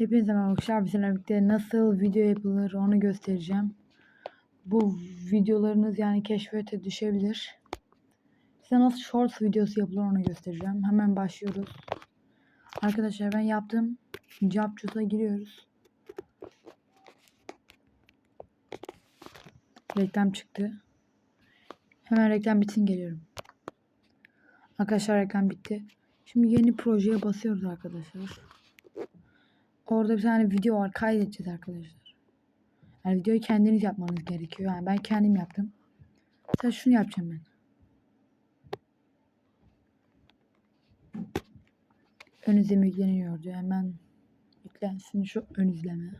Hepinize merhaba arkadaşlar. Birlikte nasıl video yapılır onu göstereceğim. Bu videolarınız yani keşfete düşebilir. Size nasıl shorts videosu yapılır onu göstereceğim. Hemen başlıyoruz. Arkadaşlar ben yaptım. Capcut'a giriyoruz. Reklam çıktı. Hemen reklam bitsin geliyorum. Arkadaşlar reklam bitti. Şimdi yeni projeye basıyoruz arkadaşlar. Orada bir tane video var. Kaydedeceğiz arkadaşlar. Yani videoyu kendiniz yapmanız gerekiyor. Yani ben kendim yaptım. Mesela şunu yapacağım ben. Ön izleme yükleniyor diyor. Hemen yüklensin şu ön izleme.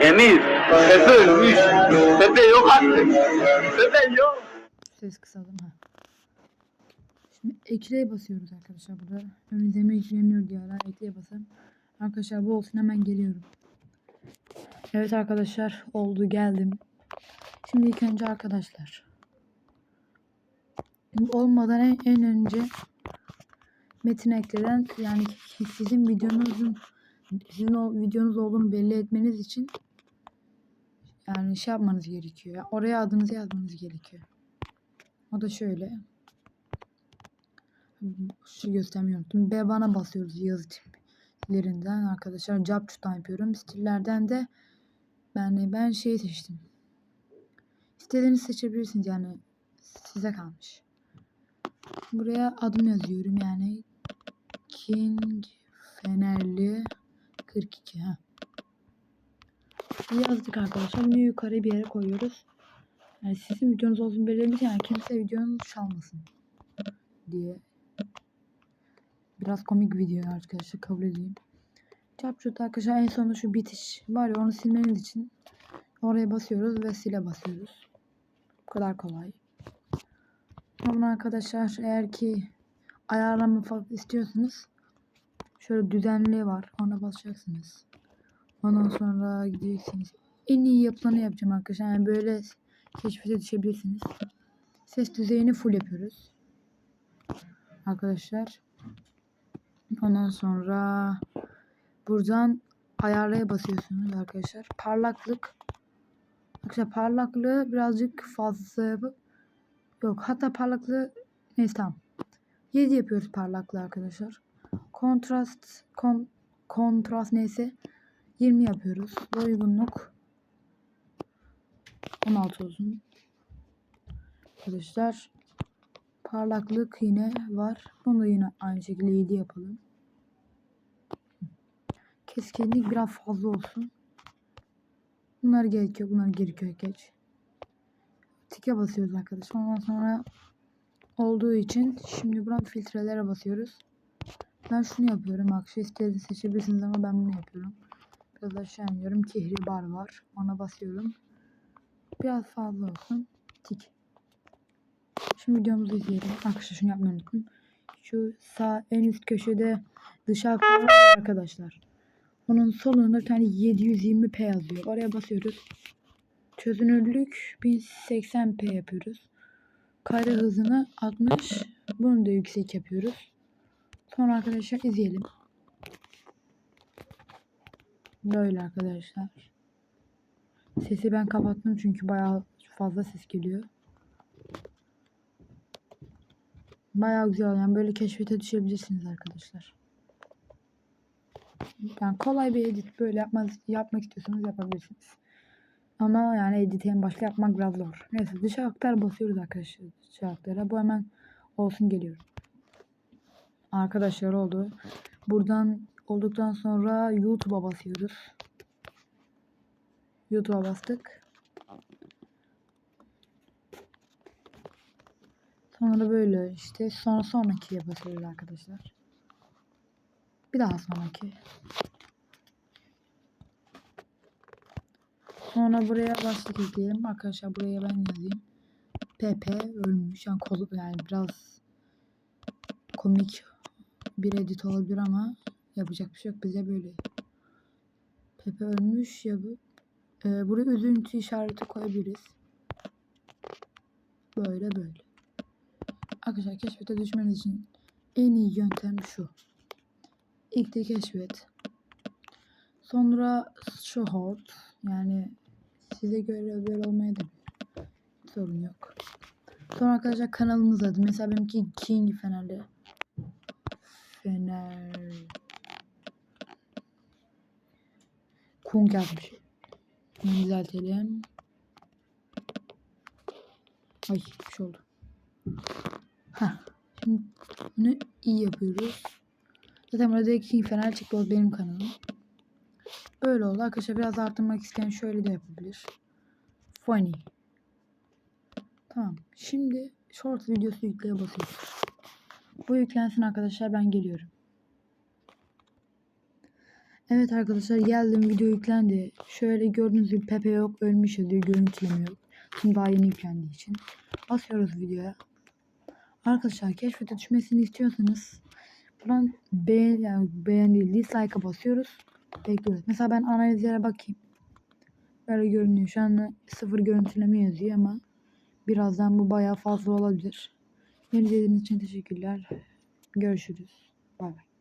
Emir, Pepe ölmüş. Pepe yok artık. Pepe yok. Ses kısalım ha. Şimdi ekleye basıyoruz arkadaşlar burada. Ön izleme yükleniyor diye hala ekleye basın. Arkadaşlar bu olsun hemen geliyorum. Evet arkadaşlar oldu geldim. Şimdi ilk önce arkadaşlar. Olmadan en, en önce metin ekleden yani sizin videonuzun sizin o videonuz olduğunu belli etmeniz için yani şey yapmanız gerekiyor. Oraya adınızı yazmanız gerekiyor. O da şöyle. Şu göstermeyi unuttum. B bana basıyoruz yazı stillerinden arkadaşlar. Capcut'tan yapıyorum. Stillerden de yani ben şeyi seçtim. İstediğinizi seçebilirsiniz yani size kalmış. Buraya adım yazıyorum yani King Fenerli 42 ha. Yazdık arkadaşlar. Bunu yukarı bir yere koyuyoruz. Yani sizin videonuz olsun belirlemiş yani kimse videonuz çalmasın diye. Biraz komik video arkadaşlar kabul edeyim. Çapçut arkadaşlar en sonunda şu bitiş var ya onu silmeniz için oraya basıyoruz ve sile basıyoruz. Bu kadar kolay. Ama arkadaşlar eğer ki ayarlama falan istiyorsanız şöyle düzenli var ona basacaksınız. Ondan sonra gideceksiniz. En iyi yapılanı yapacağım arkadaşlar. Yani böyle keşfete düşebilirsiniz. Ses düzeyini full yapıyoruz. Arkadaşlar. Ondan sonra buradan ayarlaya basıyorsunuz arkadaşlar. Parlaklık. Arkadaşlar parlaklığı birazcık fazla yapıp yok hatta parlaklığı neyse tamam. 7 yapıyoruz parlaklığı arkadaşlar. Kontrast kon, kontrast neyse 20 yapıyoruz. Uygunluk 16 olsun. Arkadaşlar parlaklık yine var. Bunu da yine aynı şekilde 7 yapalım. Keskinlik biraz fazla olsun. Bunlar gerekiyor. Bunlar gerekiyor geç. Tike basıyoruz arkadaşlar. Ondan sonra olduğu için şimdi buradan filtrelere basıyoruz. Ben şunu yapıyorum. Akşam istediğinizi seçebilirsiniz ama ben bunu yapıyorum. Biraz aşağı iniyorum. Kehribar var. Ona basıyorum. Biraz fazla olsun. Tik. Şimdi videomuzu izleyelim. Arkadaşlar şunu yapmayı unuttum. Şu sağ en üst köşede dışa aktarma var arkadaşlar. Onun solunda bir tane 720p yazıyor. Oraya basıyoruz. Çözünürlük 1080p yapıyoruz. Kare hızını 60. Bunu da yüksek yapıyoruz. Sonra arkadaşlar izleyelim. Böyle arkadaşlar. Sesi ben kapattım çünkü bayağı fazla ses geliyor. Bayağı güzel yani böyle keşfete düşebilirsiniz arkadaşlar. Yani kolay bir edit böyle yapmaz, yapmak istiyorsanız yapabilirsiniz. Ama yani editi en başta yapmak biraz zor. Neyse dışa aktar basıyoruz arkadaşlar dışa aktara. Bu hemen olsun geliyor. Arkadaşlar oldu. Buradan olduktan sonra YouTube'a basıyoruz. YouTube'a bastık. Sonra böyle işte sonra sonrakiye basıyoruz arkadaşlar. Bir daha sonraki. Sonra buraya başlık ekleyelim. Arkadaşlar buraya ben yazayım. Pepe ölmüş. Yani, kolu, yani biraz komik bir edit olabilir ama yapacak bir şey yok. Bize böyle. Pepe ölmüş ya bu. Ee, buraya üzüntü işareti koyabiliriz. Böyle böyle. Arkadaşlar keşfete düşmeniz için en iyi yöntem şu. İlk de keşfet. Sonra short yani size göre böyle olmaya sorun yok. Sonra arkadaşlar kanalınız adı. Mesela benimki King Fenerli. Fener. Kung yazmış. Bunu düzeltelim. Ay bir şey oldu. Heh. Şimdi bunu iyi yapıyoruz. Zaten burada King Fener çıktı. Benim kanalım. Böyle oldu. Arkadaşlar biraz arttırmak isteyen şöyle de yapabilir. Funny. Tamam. Şimdi short videosu yükleye basıyoruz. Bu yüklensin arkadaşlar ben geliyorum. Evet arkadaşlar geldim video yüklendi. Şöyle gördüğünüz gibi Pepe yok ölmüş yazıyor görüntüleme yok. Şimdi daha yeni yüklendiği için. Basıyoruz videoya. Arkadaşlar keşfete düşmesini istiyorsanız buradan beğen, yani beğen değil dislike'a basıyoruz. Bekliyoruz. Mesela ben analizlere bakayım. Böyle görünüyor. Şu anda sıfır görüntüleme yazıyor ama birazdan bu bayağı fazla olabilir. Beni izlediğiniz için teşekkürler. Görüşürüz. Bay bay.